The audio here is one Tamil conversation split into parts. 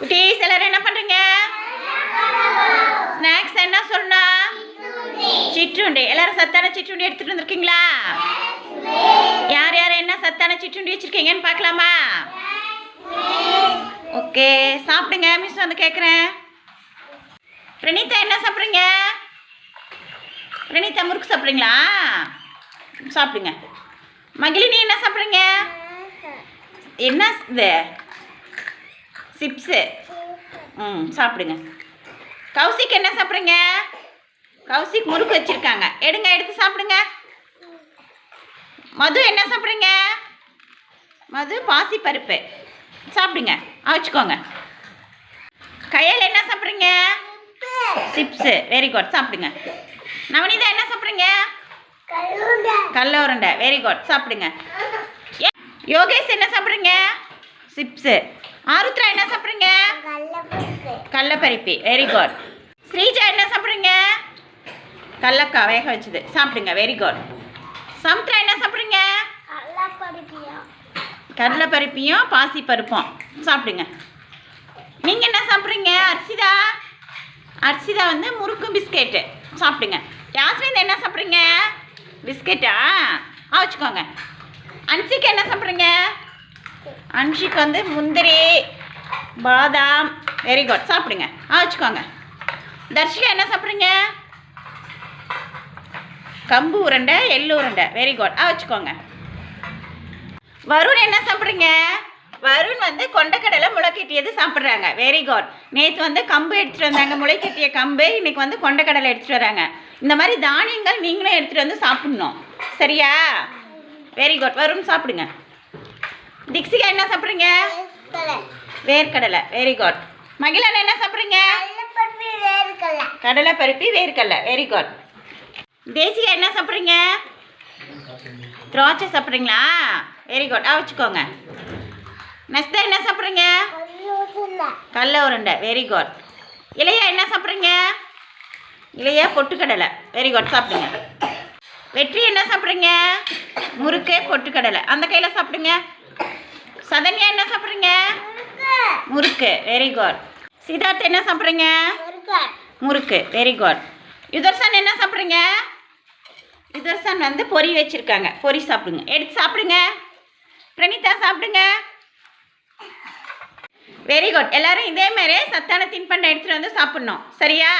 குட்டீஸ் எல்லாரும் என்ன பண்ணுறீங்க ஸ்நாக்ஸ் என்ன சொன்னா சிற்றுண்டி. எல்லாரும் சத்தான சிற்றுண்டி எடுத்துகிட்டு வந்திருக்கீங்களா? யார் யார் என்ன சத்தான சிற்றுண்டி வச்சிருக்கீங்கன்னு பார்க்கலாமா? ஓகே சாப்பிடுங்க. மிஸ் வந்து கேட்குறேன் பிரணீதா என்ன சாப்பிட்றீங்க? பிரணீதா முறுக்கு சாப்பிட்றீங்களா? சாப்பிடுங்க. மகிழினி என்ன சாப்பிட்றீங்க? என்ன இது? சிப்ஸு. ம் சாப்பிடுங்க. கௌசிக் என்ன சாப்பிட்றீங்க? கௌசிக் முறுக்கு வச்சுருக்காங்க. எடுங்க எடுத்து சாப்பிடுங்க. மது என்ன சாப்பிட்றீங்க? மது பாசி பருப்பு. சாப்பிடுங்க. வச்சுக்கோங்க. கையில் என்ன சாப்பிட்றீங்க? சிப்ஸு. வெரி குட் சாப்பிடுங்க. நவனிதா என்ன சாப்பிட்றீங்க? கல்ல உருண்டை வெரி குட் சாப்பிடுங்க யோகேஷ் என்ன சாப்பிட்றீங்க? சிப்ஸு. ஆருத்ரா என்ன சாப்பிட்றீங்க? கடலப்பருப்பி வெரி குட் ஸ்ரீஜா என்ன சாப்பிட்றீங்க? கடலக்காய் வேக வச்சது. சாப்பிடுங்க. வெரி குட் சமுத்ரா என்ன சாப்பிட்றீங்க? கடலைப்பருப்பியும் பாசி பருப்பும் சாப்பிடுங்க. நீங்கள் என்ன சாப்பிட்றீங்க? அர்ஷிதா? அர்ஷிதா வந்து முறுக்கு பிஸ்கெட்டு. சாப்பிடுங்க. யாஸ்மின் என்ன சாப்பிட்றீங்க? பிஸ்கெட்டா? ஆ வச்சுக்கோங்க. அன்சிக்கு என்ன சாப்பிட்றீங்க? அன்ஷிக்கு வந்து முந்திரி பாதாம் வெரி குட் சாப்பிடுங்க. ஆ வச்சுக்கோங்க. தர்ஷிகா என்ன சாப்பிட்றீங்க? கம்பு உருண்டை எள்ளு உருண்டை. வெரி குட் ஆ வச்சுக்கோங்க. வருண் என்ன சாப்பிட்றீங்க? வருண் வந்து கொண்டக்கடலை முளைக்கட்டியது சாப்பிட்றாங்க. வெரி குட் நேற்று வந்து கம்பு எடுத்துகிட்டு வந்தாங்க. முளைக்கட்டிய கம்பு. இன்னைக்கு வந்து கொண்டக்கடலை எடுத்துகிட்டு வராங்க. இந்த மாதிரி தானியங்கள் நீங்களும் எடுத்துகிட்டு வந்து சாப்பிட்ணும். சரியா? வெரி குட் வருண் சாப்பிடுங்க. திக்ஸிகா என்ன சாப்பிட்றீங்க? வேர்க்கடலை. வெரி குட் மகிழன் என்ன சாப்பிட்றீங்க? கடலை பருப்பி வேர்க்கடலை. வெரி குட் தேசிகா என்ன சாப்பிட்றீங்க? திராட்சை சாப்பிட்றீங்களா? வெரி குட் ஆ வச்சுக்கோங்க. நெக்ஸ்ட் என்ன சாப்பிட்றீங்க? கடல உருண்டை. வெரி குட் இளையா என்ன சாப்பிட்றீங்க? இளையா பொட்டுக்கடலை. வெரி குட் சாப்பிடுங்க. வெற்றி என்ன சாப்பிட்றீங்க? முறுக்கு பொட்டுக்கடலை. அந்த கையில் சாப்பிடுங்க. சதன்யா என்ன சாப்பிட்றீங்க? முறுக்கு. வெரி குட் சித்தார்த் என்ன சாப்பிட்றீங்க? முறுக்கு. வெரி குட் யுதர்சன் என்ன சாப்பிட்றீங்க? யுதர்சன் வந்து பொரி வச்சுருக்காங்க. பொரி சாப்பிடுங்க. எடுத்து சாப்பிடுங்க. பிரணீதா சாப்பிடுங்க. வெரி குட் எல்லாரும் இதே மாதிரி சத்தான தின்பண்டம் எடுத்துகிட்டு வந்து சாப்பிட்ணும். சரியா?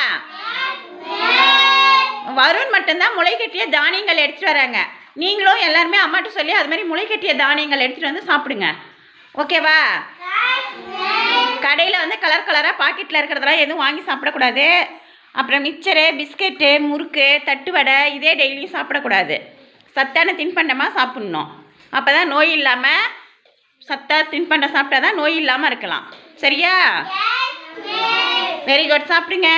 வருண் மட்டும்தான் முளைக்கட்டிய தானியங்கள் எடுத்துகிட்டு வராங்க. நீங்களும் எல்லாருமே அம்மாட்ட சொல்லி அது மாதிரி முளைக்கட்டிய தானியங்கள் எடுத்துகிட்டு வந்து சாப்பிடுங்க. ஓகேவா? கடையில் வந்து கலர் கலராக பாக்கெட்டில் இருக்கிறதெல்லாம் எதுவும் வாங்கி சாப்பிடக்கூடாது. அப்புறம் மிச்சரு பிஸ்கெட்டு முறுக்கு தட்டு வடை இதே டெய்லியும் சாப்பிடக்கூடாது. சத்தான தின்பண்டமாக சாப்பிட்ணும். அப்போ தான் நோய் இல்லாமல் சத்தா தின்பண்டம் சாப்பிட்டா தான் நோய் இல்லாமல் இருக்கலாம். சரியா? வெரி குட் சாப்பிடுங்க.